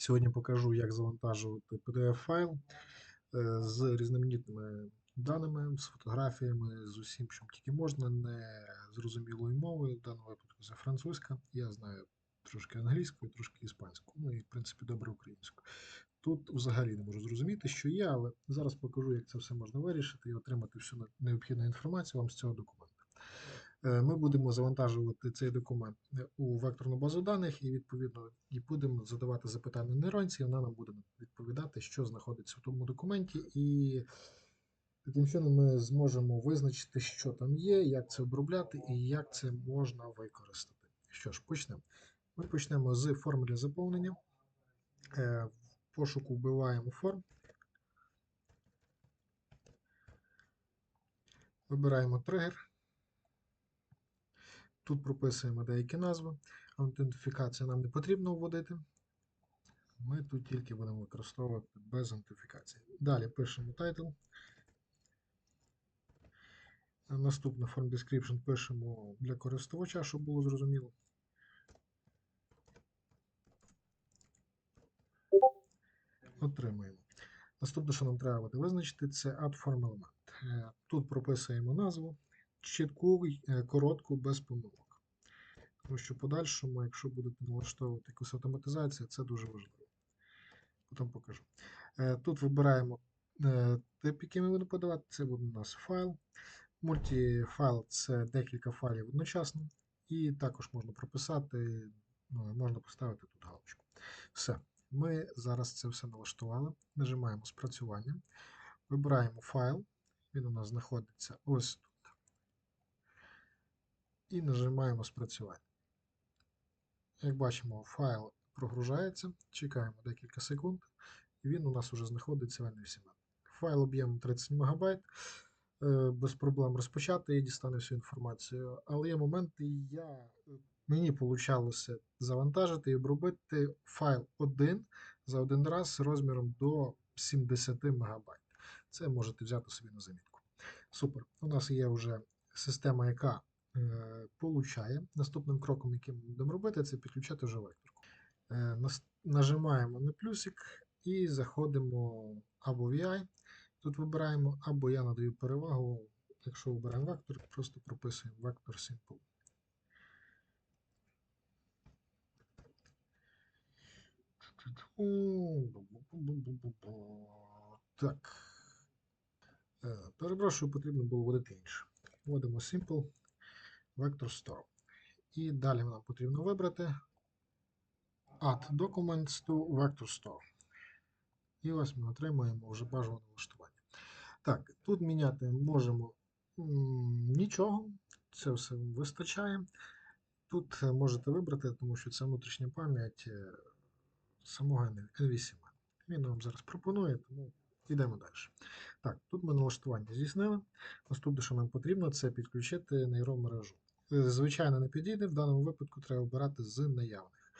Сьогодні покажу, як завантажувати PDF-файл з різноманітними даними, з фотографіями, з усім, чим тільки можна, не зрозумілою мовою. В даному випадку це французька. Я знаю трошки англійську, трошки іспанську, ну і в принципі добре українську. Тут взагалі не можу зрозуміти, що є, але зараз покажу, як це все можна вирішити і отримати всю необхідну інформацію вам з цього документу. Е, Ми будемо завантажувати цей документ е, у векторну базу даних і відповідно і будемо задавати запитання нейронці, і вона нам буде відповідати, що знаходиться в тому документі, і таким чином ми зможемо визначити, що там є, як це обробляти і як це можна використати. Що ж, почнемо. Ми почнемо з форми для заповнення. Е, В пошуку вбиваємо форм. Вибираємо тригер. Тут прописуємо деякі назви. Аутентифікацію нам не потрібно вводити. Ми тут тільки будемо використовувати без аутентифікації. Далі пишемо title. Наступне form description пишемо для користувача, щоб було зрозуміло. Отримуємо. Наступне, що нам треба буде визначити, це add form element. Е, Тут прописуємо назву, чітку, е, коротку, без помилок. Тому що в подальшому, якщо будете налаштовувати якусь автоматизацію, це дуже важливо. Потім покажу. Е, Тут вибираємо е, тип, який ми будемо подавати. Це буде у нас файл. Мультифайл це декілька файлів одночасно. І також можна прописати, ну, можна поставити тут галочку. Все. Ми зараз це все налаштували. Нажимаємо спрацювання. Вибираємо файл. Він у нас знаходиться ось. І нажимаємо спрацювання. Як бачимо, файл прогружається. Чекаємо декілька секунд. І він у нас вже знаходиться в NVSM. Файл об'ємом 30 МБ. Е, Без проблем розпочати і дістане всю інформацію. Але є моменти, я, мені получалося завантажити і обробити файл один за один раз розміром до 70 МБ. Це можете взяти собі на замітку. Супер. У нас є вже система, яка е, получає. Наступним кроком, який ми будемо робити, це підключати вже векторку. Е, нажимаємо на плюсик і заходимо або VI. Тут вибираємо, або я надаю перевагу. Якщо вибираємо вектор, просто прописуємо вектор simple. Так. Е, Перепрошую, потрібно було вводити інше. Вводимо simple vector store. І далі нам потрібно вибрати Add Documents to Vector Store. І ось ми отримуємо вже бажане налаштування. Так, тут міняти можемо нічого, це все вистачає. Тут е, можете вибрати, тому що це внутрішня пам'ять е, самого NVSM. Він вам зараз пропонує, тому йдемо далі. Так, тут ми налаштування здійснили. Наступне, що нам потрібно, це підключити нейромережу. Е, Звичайно, не підійде, в даному випадку треба обирати з наявних.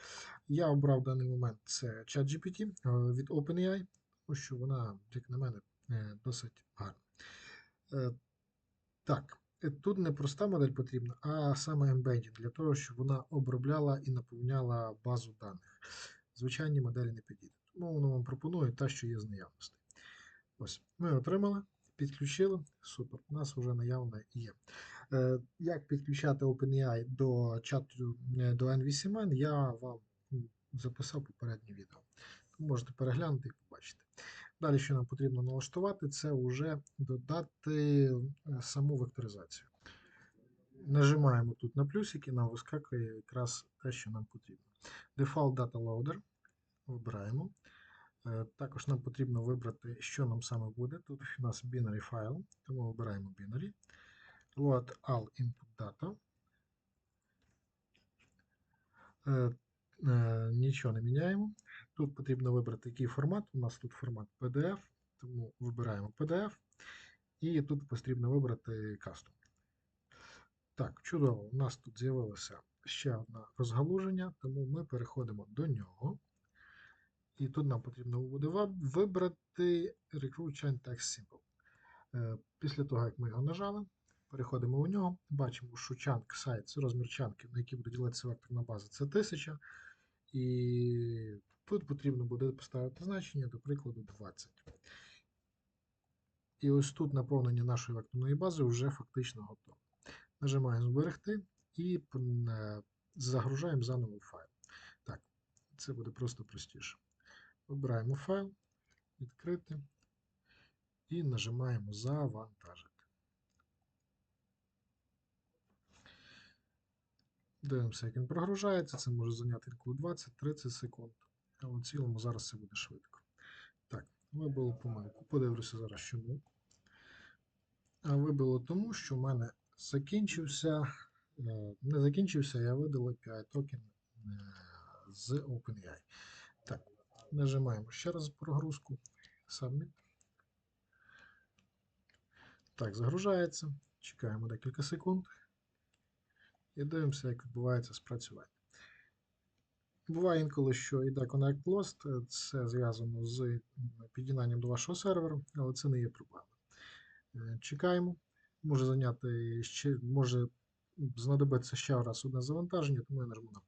Я обрав в даний момент це ChatGPT е, від OpenAI, тому що вона, як на мене, е, досить гарна. Так, тут не проста модель потрібна, а саме embedding, для того, щоб вона обробляла і наповняла базу даних. Звичайні моделі не підійдуть. Тому воно вам пропонує те, що є з наявності. Ось, ми отримали, підключили. Супер, у нас вже наявне є. Е, Як підключати OpenAI до чату е, до NVCMN, я вам записав попереднє відео. Можете переглянути і побачити. Далі, що нам потрібно налаштувати, це вже додати е, саму векторизацію. Нажимаємо тут на плюсик і нам вискакує якраз те, що нам потрібно. Default Data Loader. Вибираємо. Е, Також нам потрібно вибрати, що нам саме буде. Тут у нас binary файл, тому вибираємо binary. Load all input data. Е, е, Нічого не міняємо. Тут потрібно вибрати який формат. У нас тут формат PDF, тому вибираємо PDF. І тут потрібно вибрати Custom. Так, чудово. У нас тут з'явилося ще одне розгалуження, тому ми переходимо до нього. І тут нам потрібно буде вибрати Recruit Chain Text Symbol. Е, Після того, як ми його нажали, переходимо у нього. Бачимо, що chunk size, розмір чанків, на які буде ділитися векторна база, це 1000. І Тут потрібно буде поставити значення, до прикладу, 20. І ось тут наповнення нашої векторної бази вже фактично готове. Нажимаємо зберегти і е, загружаємо заново файл. Так, це буде просто простіше. Вибираємо файл, відкрити і нажимаємо завантажити. Дивимося, як він прогружається. Це може зайняти інколи 20-30 секунд. Але в цілому зараз це буде швидко. Так, вибило помилку. Подивлюся зараз чому. А вибило тому, що в мене закінчився. е, Не закінчився, я видав API токен е, з OpenAI. Нажимаємо ще раз прогрузку. Submit. Так, загружається. Чекаємо декілька секунд. І дивимося, як відбувається спрацювання. Буває інколи, що йде Connect Lost, це зв'язано з під'єднанням до вашого серверу, але це не є проблема. Е, Чекаємо. Може зайняти ще, може знадобитися ще раз одне завантаження, тому я нажму на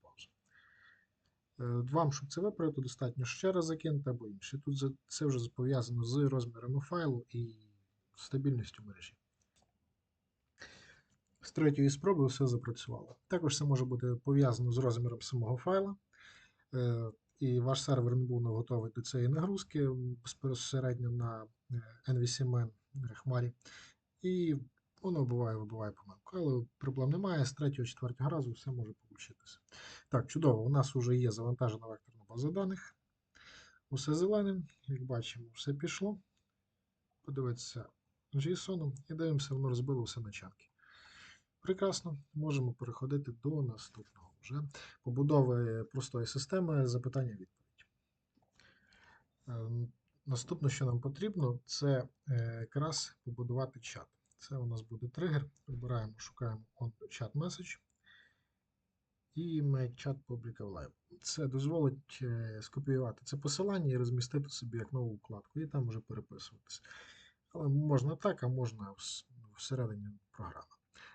Вам, щоб це виправити, достатньо ще раз закинути або інше. Тут це вже пов'язано з розмірами файлу і стабільністю мережі. З третьої спроби все запрацювало. Також це може бути пов'язано з розміром самого файла. Е, І ваш сервер не був готовий до цієї нагрузки безпосередньо на е, NVCMN хмарі. І воно буває, вибиває помилку. Але проблем немає. З третього, четвертого разу все може получитися. Так, чудово. У нас вже є завантажена векторна база даних. Усе зеленим, як бачимо, все пішло. Подивитися JSON і дивимося, воно розбило все начанки. Прекрасно, можемо переходити до наступного вже побудови простої системи запитання-відповідь. Ем, Наступне, що нам потрібно, це е, якраз побудувати чат. Це у нас буде тригер. Вибираємо, шукаємо on chat make chat public live. Це дозволить е, скопіювати це посилання і розмістити собі як нову вкладку, і там вже переписуватися. Але можна так, а можна всередині програми.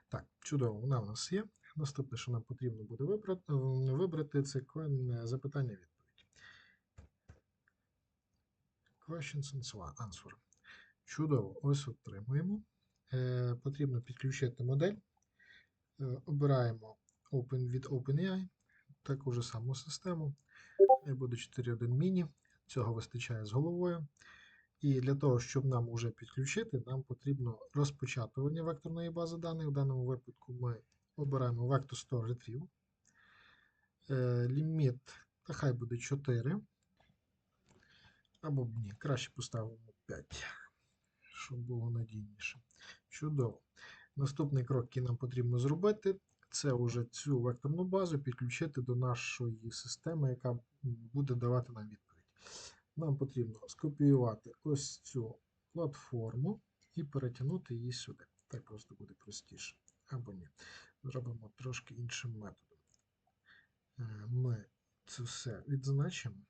Так, чудово, вона в нас є. Наступне, що нам потрібно буде вибрати, вибрати це запитання-відповідь. Questions and answer. Чудово, ось отримуємо. Е, потрібно підключити модель. Е, обираємо Open від OpenAI, таку ж саму систему. Хай буде 4.1 міні. Цього вистачає з головою. І для того, щоб нам уже підключити, нам потрібно розпочатування векторної бази даних. В даному випадку ми обираємо Vector Store Retrieve. Е, ліміт, та хай буде 4. Або ні, краще поставимо 5, щоб було надійніше. Чудово. Наступний крок, який нам потрібно зробити, це вже цю векторну базу підключити до нашої системи, яка буде давати нам відповідь. Нам потрібно скопіювати ось цю платформу і перетягнути її сюди. Так просто буде простіше. Або ні. Зробимо трошки іншим методом. Е, Ми це все відзначимо.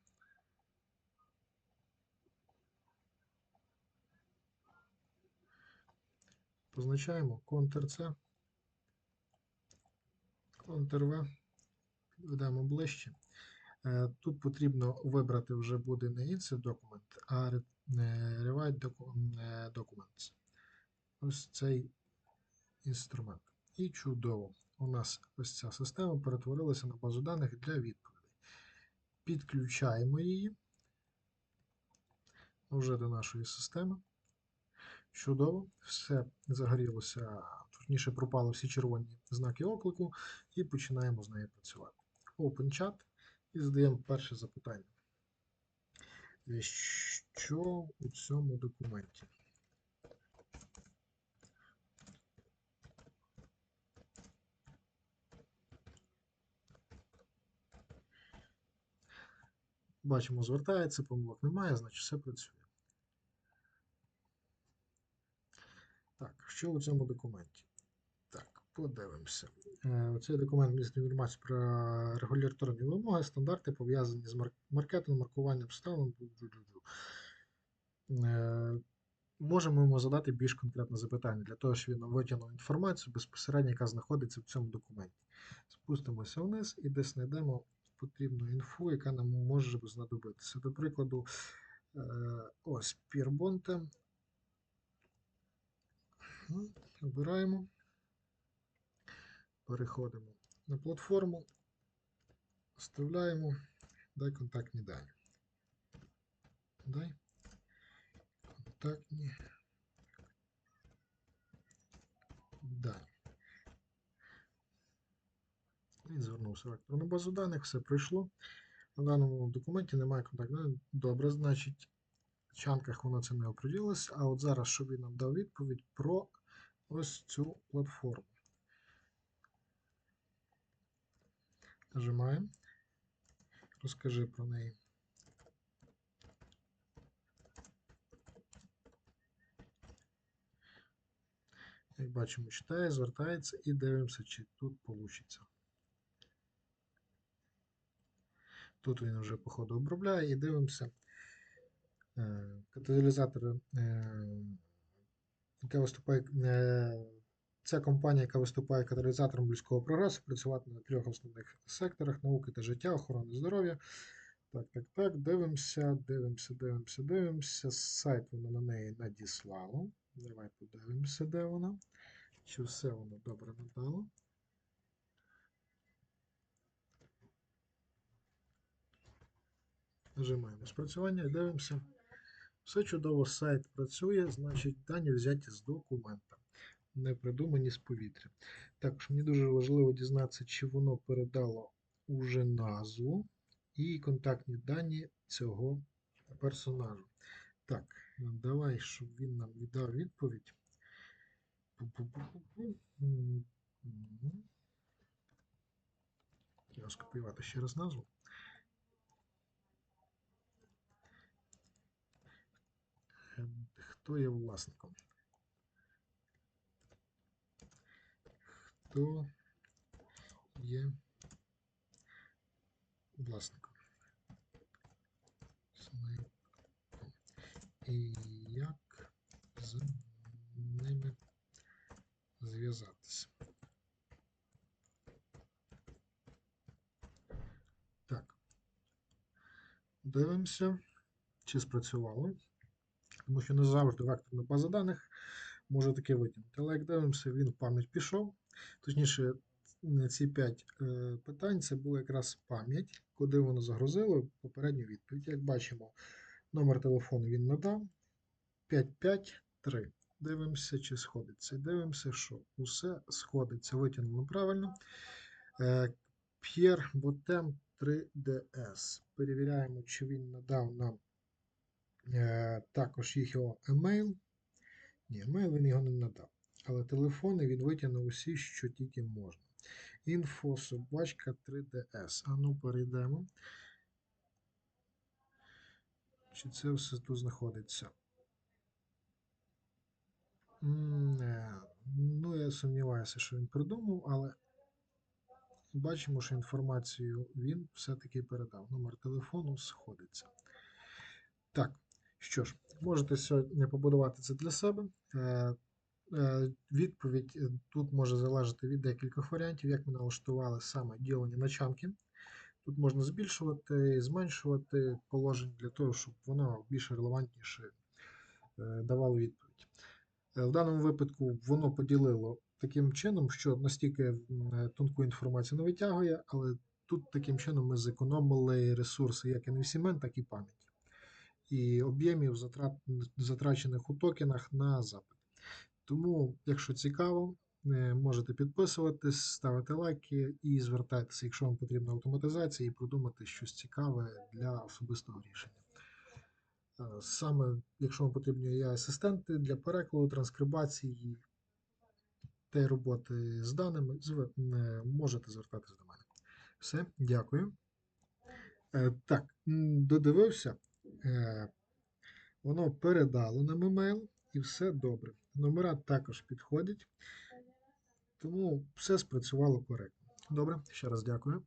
Позначаємо Ctrl-C, Підведемо ближче. Е, Тут потрібно вибрати вже буде не insert document, а е, Rewrite е, Documents. Ось цей інструмент. І чудово. У нас ось ця система перетворилася на базу даних для відповідей. Підключаємо її вже до нашої системи. Чудово, все загорілося, точніше пропали всі червоні знаки оклику, і починаємо з нею працювати. Open chat і задаємо перше запитання. Е, Що у цьому документі? Бачимо, звертається, помилок немає, значить все працює. Так, що у цьому документі? Подивимося. Е, Цей документ містить інформацію про регуляторні вимоги, стандарти пов'язані з мар- маркетингом, маркуванням ставом. Е, Можемо йому задати більш конкретне запитання для того, щоб він нам витягнув інформацію безпосередньо, яка знаходиться в цьому документі. Спустимося вниз і десь знайдемо потрібну інфу, яка нам може знадобитися. До прикладу, е, ось. М, Обираємо. Переходимо на платформу. Вставляємо. Дай контактні дані. Дай контактні дані. Він звернувся в електронну базу даних, все пройшло. На даному документі немає контактних даних. Добре, значить, в чанках воно це не оприділилось. А от зараз, щоб він нам дав відповідь про ось цю платформу. Нажимаємо. Розкажи про неї. Як бачимо, читає, звертається і дивимося, чи тут вийде. Тут він вже, по ходу, обробляє і дивимося. Е, Каталізатор, е, яка виступає, е, ця компанія, яка виступає каталізатором близького прогресу, працювати на трьох основних секторах науки та життя, охорони здоров'я. Так, так, так, дивимося, дивимося, дивимося, дивимося. Сайт воно на неї надіслало. Давай подивимося, де вона. Чи все воно добре надало. Нажимаємо спрацювання і дивимося. Все чудово, сайт працює, значить дані взяті з документа, не придумані з повітря. Також мені дуже важливо дізнатися, чи воно передало уже назву і контактні дані цього персонажу. Так, давай, щоб він нам віддав відповідь. Я скопіювати ще раз назву. Е, Хто є власником? Хто є власником? І як з ними зв'язатися? Так. Дивимося, чи спрацювало. Тому що не завжди векторна база даних може таке витягнути. Але як дивимося, він в пам'ять пішов. Точніше, ці 5 е, питань це була якраз пам'ять, куди воно загрузило попередню відповідь. Як бачимо, номер телефону він надав 553. Дивимося, чи сходиться. Дивимося, що усе сходиться. Витягнуло правильно. Е, П'єр Ботем 3DS. Перевіряємо, чи він надав нам е, також його емейл. Ні, емейл він його не надав. Але телефони він витягнув усі, що тільки можна. Інфо собачка 3DS. А ну перейдемо. Чи це все тут знаходиться? Е, Ну, я сумніваюся, що він придумав, але бачимо, що інформацію він все-таки передав. Номер телефону сходиться. Так, що ж, можете сьогодні побудувати це для себе. Е, Відповідь е, тут може залежати від декількох варіантів, як ми налаштували саме ділення на чанки. Тут можна збільшувати, зменшувати положення для того, щоб воно більш релевантніше е, давало відповідь. В даному випадку воно поділило таким чином, що настільки тонку інформацію не витягує, але тут таким чином ми зекономили ресурси як NFCMan, так і пам'яті. І об'ємів затрат, затрачених у токенах на запит. Тому, якщо цікаво, е, можете підписуватись, ставити лайки і звертайтеся, якщо вам потрібна автоматизація, і продумати щось цікаве для особистого рішення. Е, Саме, якщо вам потрібні є асистенти для перекладу, транскрибації та роботи з даними, е, можете звертатися до мене. Все, дякую. Так, додивився. Воно передало нам емейл і все добре. Номера також підходять, тому все спрацювало коректно. Добре, ще раз дякую.